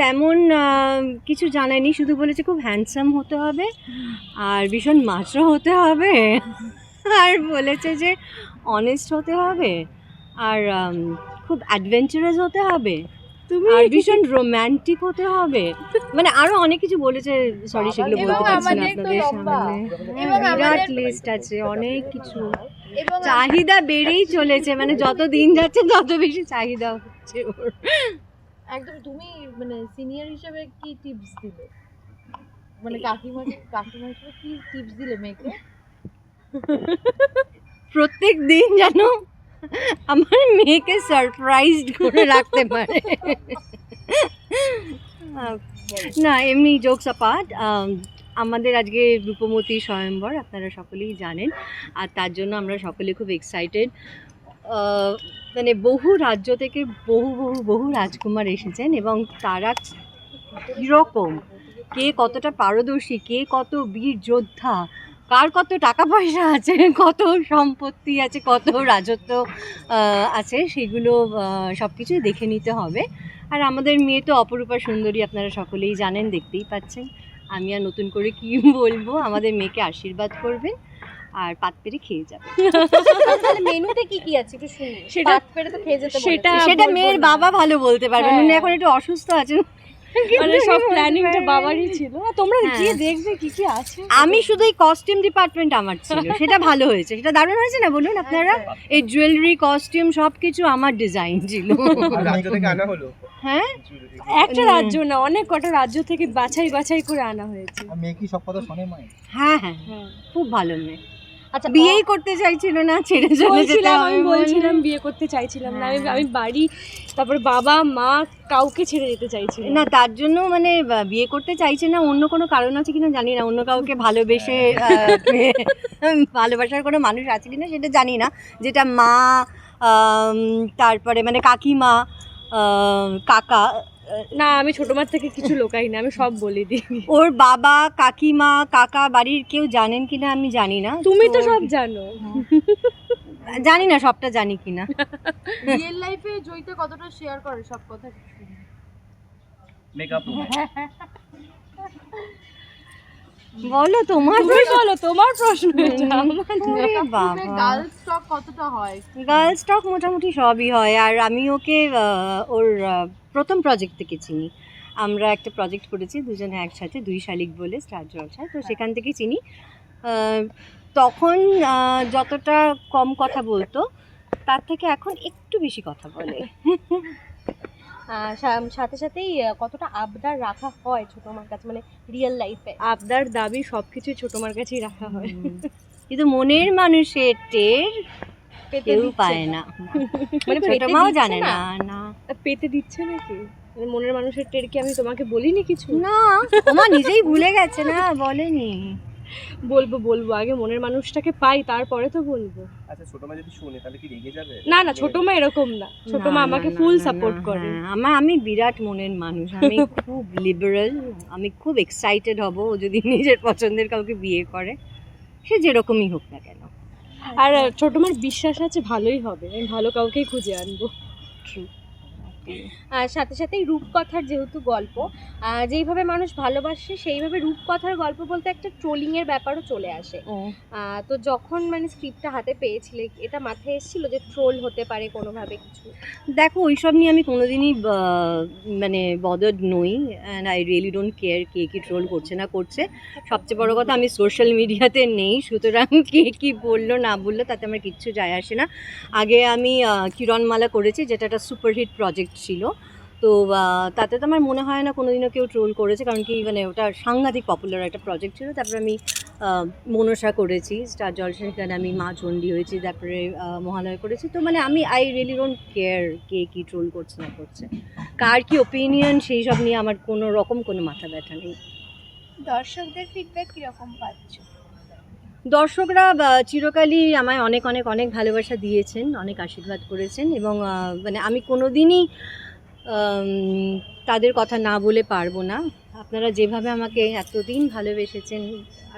তেমন কিছু জানায়নি শুধু বলেছে খুব হ্যান্ডসাম হতে হবে আর ভীষণ মাছও হতে হবে। আর বলেছে যে অনেস্ট হতে হবে আর খুব অ্যাডভেঞ্চারাস হতে হবে তুমি আর ভীষণ রোম্যান্টিক হতে হবে। মানে আরও অনেক কিছু বলেছে সরি সেগুলো বলতে পারছি না আপনাদের সামনে। হ্যাঁ, বিরাট লিস্ট আছে অনেক কিছু। চাহিদা বেড়েই চলেছে মানে যত দিন যাচ্ছে তত বেশি চাহিদা হচ্ছে ওর। একদম তুমি মানে সিনিয়র হিসেবে কি টিপস দিলে? মানে কাকিমা কাকিমা হিসেবে কি টিপস দিলে মেয়েকে? প্রত্যেক দিন যেন আমার মেয়েকে সারপ্রাইজড করে রাখতে পারে। না এমনি জোকস অ্যাপার্ট আমাদের আজকে রূপমতী স্বয়ম্বর আপনারা সকলেই জানেন আর তার জন্য আমরা সকলে খুব এক্সাইটেড মানে বহু রাজ্য থেকে বহু বহু বহু রাজকুমার এসেছেন এবং তারা কীরকম? কে কতটা পারদর্শী? কে কত বীর যোদ্ধা? কার কত টাকা পয়সা আছে? কত সম্পত্তি আছে? কত রাজত্ব আছে? সেগুলো সব কিছুই দেখে নিতে হবে। আর আমাদের মেয়ে তো অপরূপা সুন্দরী আপনারা সকলেই জানেন, দেখতেই পাচ্ছেন। আমি আর নতুন করে কি বলব? আমাদের মেয়েকে আশীর্বাদ করবেন। আর পাত পেরে খেয়ে যাবে। তাহলে মেনুতে কি কি আছে একটু শুনি। সেটা- পাত পেরে তো খেয়ে যেতে সেটা সেটা মেয়ের বাবা ভালো বলতে পারবেন হ্যাঁ। উনি এখন একটু অসুস্থ আছেন। মানে সব প্ল্যানিংটা বাবারই ছিল। তোমরা হ্যাঁ। গিয়ে দেখবে কি কি আছে। আমি শুধু এই কস্টিউম ডিপার্টমেন্ট আমার ছিল সেটা ভালো হয়েছে। সেটা দারুণ হয়েছে না বলুন আপনারা? এই জুয়েলারি কস্টিউম সব কিছু আমার ডিজাইন ছিল। আর রাজ্য থেকে আনা হলো? হ্যাঁ? একটা রাজ্য না অনেক কটা রাজ্য থেকে বাছাই বাছাই করে আনা হয়েছে। মেয়ে কি সব কথা শোনে মায়ের? হ্যাঁ হ্যাঁ। হ্যাঁ। খুব ভালো মেয়ে। আচ্ছা বিয়েই করতে চাইছিল না ছেড়ে চলে যেতে আমি বলছিলাম বিয়ে করতে চাইছিলাম না। আমি হ্যাঁ। বাড়ি তারপর বাবা মা কাউকে ছেড়ে যেতে চাইছিলাম না তার জন্য মানে বিয়ে করতে চাইছে না অন্য কোনো কারণ আছে কিনা জানি না। অন্য কাউকে ভালোবেসে ভালোবাসার কোনো মানুষ আছে কিনা সেটা জানি না। যেটা মা তারপরে মানে কাকিমা কাকা না আমি ছোট মার থেকে কিছু লোকাই না আমি সব বলে দিই। ওর বাবা কাকিমা কাকা বাড়ির কেউ জানেন কিনা আমি জানি না। তুমি তো সব জানো। জানি না সবটা জানি কিনা। রিয়েল লাইফে জয়িতা কতটা শেয়ার করে সব কথা? মেকআপ বলো তোমার তুমি বলো তোমার প্রশ্ন গার্লস টক কতটা হয়? গার্লস টক মোটামুটি সবই হয় আর আমি ওকে ওর প্রথম প্রজেক্ট থেকে চিনি। আমরা একটা প্রজেক্ট করেছি দুজনে একসাথে দুই শালিক বলে স্টার জলসায় তো সেখান থেকে চিনি। তখন যতটা কম কথা বলতো তার থেকে এখন একটু বেশি কথা বলে। সাথে সাথেই কতটা আবদার রাখা হয় ছোট মার কাছে মানে রিয়েল লাইফে আবদার দাবি সবকিছু ছোট মার কাছেই রাখা হয়। কিন্তু মনের মানুষের টের কেউ পায় না। মানে ছোট মাও জানে না? না পেতে দিচ্ছে নাকি? মানে মনের মানুষের টের কি আমি তোমাকে বলিনি কিছু? না ওমা নিজেই ভুলে গেছে না বলেনি। বলব বলব। আগে মনের মানুষটাকে পাই তারপরে তো বলব। আচ্ছা ছোট মা যদি শুনে তাহলে কি রেগে যাবে? না না ছোট মা এরকম না। ছোট মা আমাকে ফুল সাপোর্ট করে। হ্যাঁ, আমার আমি বিরাট মনের মানুষ। আমি খুব লিবারেল আমি খুব এক্সাইটেড হব। ও যদি নিজের পছন্দের কাউকে বিয়ে করে সে যেরকমই হোক না কেন। আর ছোট মার বিশ্বাস আছে ভালোই হবে। আমি ভালো কাউকেই খুঁজে আনব। আর সাথে সাথেই রূপকথার যেহেতু গল্প যেইভাবে মানুষ ভালোবাসে সেইভাবে রূপকথার গল্প বলতে একটা ট্রোলিং এর ব্যাপারও চলে আসে। তো যখন মানে স্ক্রিপ্টটা হাতে পেয়েছিলে এটা মাথায় এসেছিল যে ট্রোল হতে পারে কোনোভাবে কিছু? দেখো ওইসব নিয়ে আমি কোনোদিনই মানে বদার্ড নই and I really don't care কে কি ট্রোল করছে না করছে। সবচেয়ে বড় কথা আমি সোশ্যাল মিডিয়াতে নেই সুতরাং কে কি বলল না বলল তাতে আমার কিচ্ছু যায় আসে না। আগে আমি কিরণমালা করেছি যেটা একটা সুপারহিট প্রজেক্ট ছিল। তো তাতে তো আমার মনে হয় না কোনোদিনও কেউ ট্রোল করেছে, কারণ কি মানে ওটা সাংঘাতিক পপুলার একটা প্রজেক্ট ছিল। তারপরে আমি মনসা করেছি স্টার জলসা সেখানে আমি মা চণ্ডী হয়েছি, তারপরে মহালয় করেছি। তো মানে আমি আই রিয়েলি ডোন্ট কেয়ার কে কি ট্রোল করছে, না করছে। কার কি ওপিনিয়ন সেই সব নিয়ে আমার কোনো রকম কোনো মাথা ব্যথা নেই। দর্শকদের ফিডব্যাক কীরকম পাচ্ছ? দর্শকরা চিরকালই আমায় অনেক অনেক অনেক ভালোবাসা দিয়েছেন, অনেক আশীর্বাদ করেছেন এবং মানে আমি কোনো দিনই তাদের কথা না বলে পারব না। আপনারা যেভাবে আমাকে এতদিন ভালোবেসেছেন,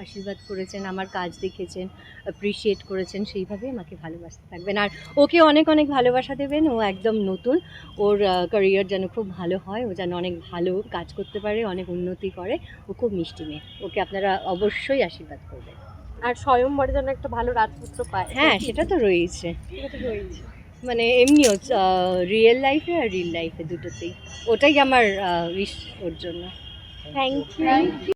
আশীর্বাদ করেছেন, আমার কাজ দেখেছেন অ্যাপ্রিসিয়েট করেছেন সেইভাবে আমাকে ভালোবাসতে থাকবেন। আর ওকে অনেক অনেক ভালোবাসা দেবেন, ও একদম নতুন। ওর ক্যারিয়ার যেন খুব ভালো হয়, ও যেন অনেক ভালো কাজ করতে পারে, অনেক উন্নতি করে, ও খুব মিষ্টি মেয়ে। ওকে আপনারা অবশ্যই আশীর্বাদ করবেন। আর স্বয়ংবরে যেন একটা ভালো রাজপুত্র পায়। হ্যাঁ সেটা তো রয়েছে। সেটা তো রয়েছে। মানে এমনিও রিয়েল লাইফে আর রিল লাইফে দুটোতেই। ওটাই আমার উইশ ওর জন্য। Thank you